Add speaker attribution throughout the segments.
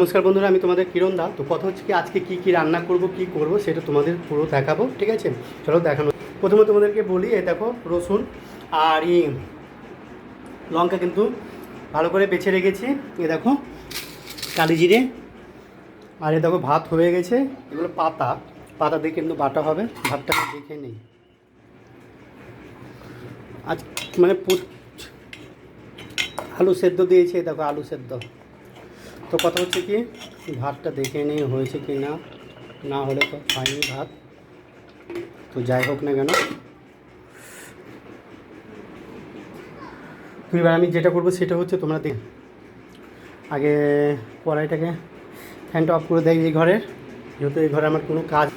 Speaker 1: নমস্কার বন্ধুরা, আমি তোমাদের কিরণ দা। তো কথা হচ্ছে কি, আজকে কি কি রান্না করব, কি করব সেটা তোমাদের পুরো দেখাবো, ঠিক আছে? চলো দেখানো প্রথমে তোমাদেরকে বলি, এই দেখো, রসুন আর ই লঙ্কা কিন্তু ভালো করে বেছে রেখেছি। এ দেখো, কালি জিরে। আর এ দেখো, ভাত হয়ে গেছে। এগুলো পাতা। পাতা দিয়ে কিন্তু বাটা হবে, ভাতটা দেখে নেই। আজ মানে আলু সেদ্ধ দিয়েছে দেখো, আলু সেদ্ধ। তো কথা হচ্ছে কি, ভাতটা দেখে নেই হয়েছে কি না না হলে তো খাইনি ভাত। তো যাই হোক না কেন। তো এবার আমি যেটা করব সেটা হচ্ছে তোমরা দেখ, আগে কড়াইটাকে ফ্যানটা অফ করে দেয় এই ঘরের, যেহেতু এই ঘরে আমার কোনো কাজ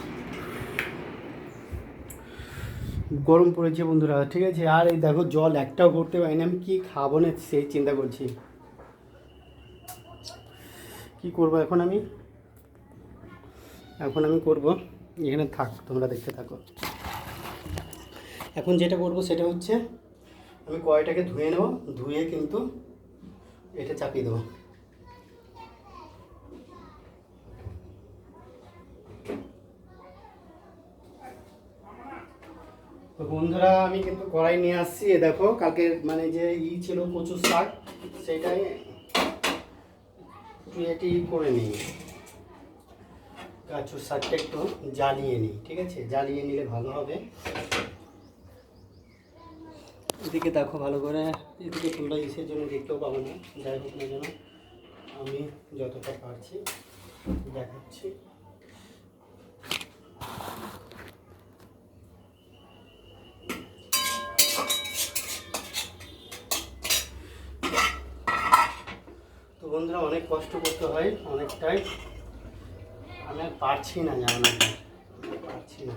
Speaker 1: গরম পড়েছে বন্ধুরা, ঠিক আছে? আর এই দেখো জল একটাও করতে পারিনি, আমি কী খাব না সেই চিন্তা করছি। কি করব এখন আমি? এখন আমি করব, এখানে থাক, তোমরা দেখতে থাকো। এখন যেটা করব সেটা হচ্ছে, আমি কড়াইটাকে ধুয়ে নেব, ধুয়ে কিন্তু এটা চাপিয়ে দেবো। তো বন্ধুরা, আমি কিন্তু কড়াই নিয়ে আসছি দেখো কালকে মানে যে ই ছিল কচুর শাক সেটাই একটু এটি করে নিই। কাঁচুর শাকটা একটু জ্বালিয়ে নিই, ঠিক আছে? জ্বালিয়ে নিলে ভালো হবে। এদিকে দেখো ভালো করে, এদিকে ফুলটা ইসের জন্য দেখতেও পাবো না। যাই হোক না যেন আমি যতটা পারছি দেখাচ্ছি তো বন্ধুরা অনেক কষ্ট করতে হয়, অনেকটাই। আমি পারছি না জানো। পারছি না।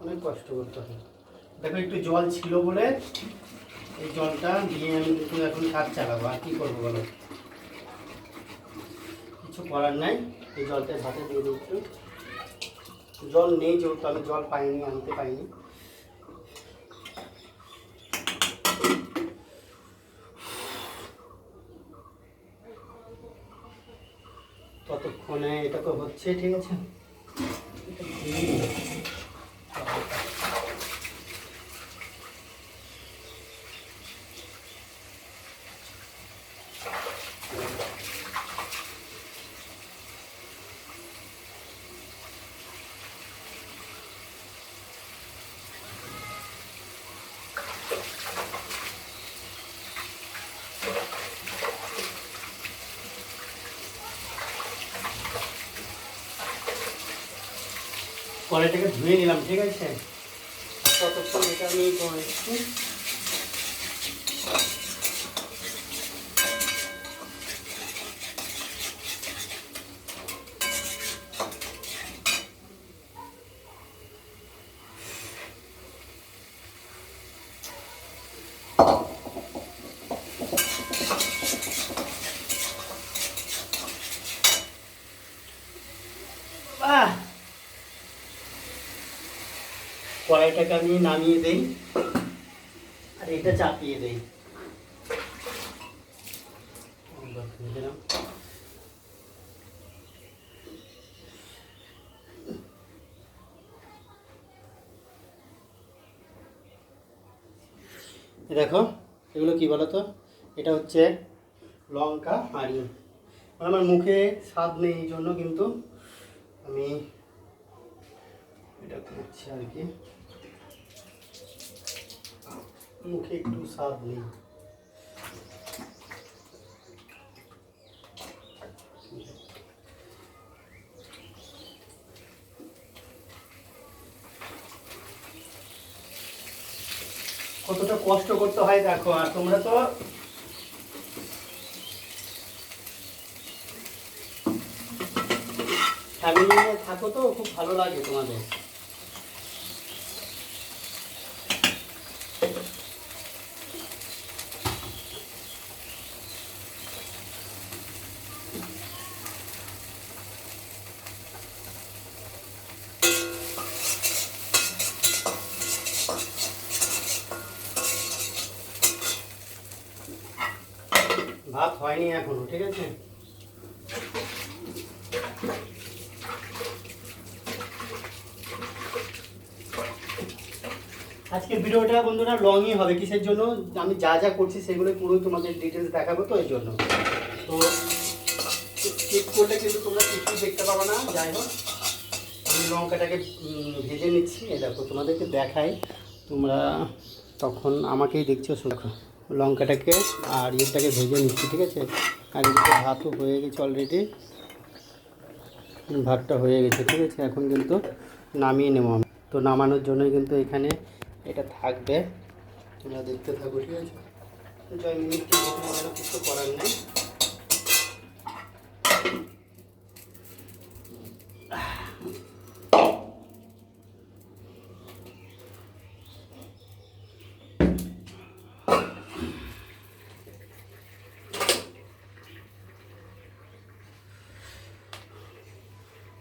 Speaker 1: অনেক কষ্ট করতে হয়। দেখো, একটু জল ছিল বলে এই জলটা দিয়ে আমি কিন্তু এখন কাজ চালাবো। আর কী করব বলো? কিছু করার নাই। এই জলটা ভাতে দিয়ে দিচ্ছি। জল নেই যেহেতু, আমি জল পাইনি, আনতে পাইনি। ততক্ষণে এটা তো হচ্ছে ঠিক আছে? কড়াইটাকে ধুয়ে নিলাম ঠিক আছে? ততক্ষণ এটা আমি একটু কড়াইটাকে আমি নামিয়ে দেই আর এটা চাপিয়ে দেই। দেখো, এগুলো কি বলো তো এটা হচ্ছে লঙ্কা আর ই। আমার মুখে স্বাদ নেই এই জন্য, কিন্তু আমি এটা করছি আর কি মুখে একটু স্বাদ নেই। কতটা কষ্ট করতে হয় দেখো, আর তোমরা তো ফ্যামিলি নিয়ে থাকো তো, খুব ভালো লাগে তোমাদের ভাত ভাত হয়নি এখনও, ঠিক আছে? আজকের ভিডিওটা বন্ধুরা লংই হবে, কিসের জন্য? আমি যা যা করছি সেগুলো পুরো তোমাদের ডিটেলস দেখাবো তো এই জন্য। তো স্কিপ করলে কিন্তু তোমরা কিছুই দেখতে পাবো না, যাই হোক। আমি লঙ্কাটাকে ভেজে নিচ্ছি, এই দেখো তোমাদেরকে দেখাই। তোমরা তখন আমাকেই দেখছ দেখো লঙ্কাটাকে আর ইয়েটাকে ভেজে নিচ্ছি, ঠিক আছে? আর এদিকে ভাতও হয়ে গেছে অলরেডি ভাতটা হয়ে গেছে, ঠিক আছে? এখন কিন্তু নামিয়ে নেব আমি। তো নামানোর জন্যই কিন্তু এখানে এটা থাকবে। তোমরা দেখতে থাকো, ঠিক আছে? জয় মিনিটটি কিছু করার নেই।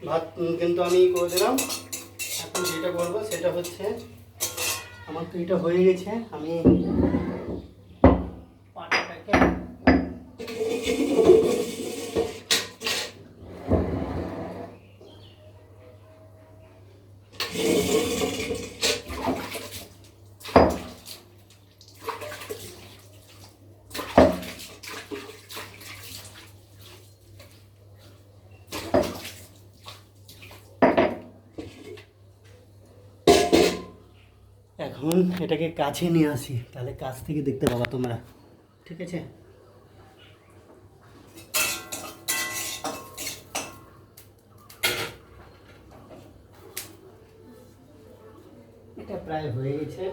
Speaker 1: ভাত কিন্তু আমি করে দিলাম। এখন যেটা করব সেটা হচ্ছে, আমার তো এটা হয়ে গেছে, আমি এখন এটাকে কাছে নিয়ে আসি, তাহলে কাছ থেকে দেখতে পাবা তোমরা। ঠিক আছে? এটা প্রায় হয়ে গেছে।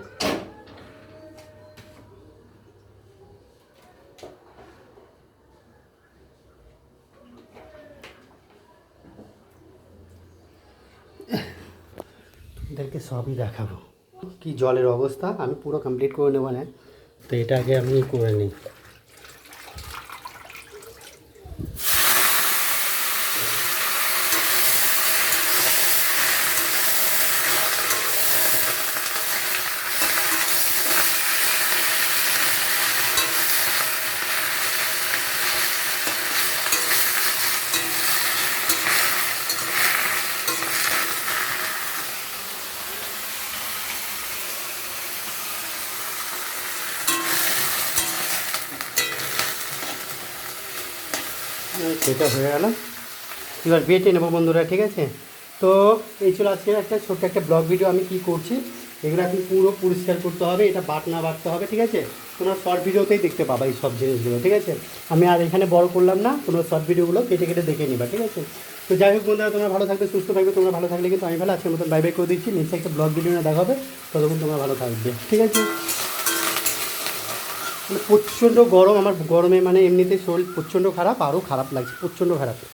Speaker 1: এদেরকে সবই দেখাবো। কি জলের অবস্থা? আমি পুরো কমপ্লিট করে নেব না তো এটাকে আমি করে নিই। সেটা হয়ে গেল। এবার বেটে নেব বন্ধুরা, ঠিক আছে? তো এই ছিল আজকে একটা ছোট্ট একটা ব্লগ ভিডিও আমি কি করছি, এগুলো এখন পুরো পরিষ্কার করতে হবে, এটা বাটনা বাটতে হবে, ঠিক আছে? তোমরা শর্ট ভিডিওতেই দেখতে পাবা এই সব জিনিসগুলো, ঠিক আছে? আমি আর এখানে বড় করলাম না তোমরা শর্ট ভিডিওগুলো কেটে কেটে দেখে নিবা, ঠিক আছে? তো যাই হোক বন্ধুরা, তোমরা ভালো থাকবে, সুস্থ থাকবে, তোমরা ভালো থাকলে কিন্তু আমি ভালো আজকের মতন বাই বাই করে দিচ্ছি নিচে একটা ব্লগ ভিডিও না দেখাবে ততক্ষণ তোমরা ভালো থাকবে, ঠিক আছে? মানে প্রচণ্ড গরম, আমার গরমে মানে এমনিতে শরীর প্রচণ্ড খারাপ, আরও খারাপ লাগছে, প্রচণ্ড খারাপ।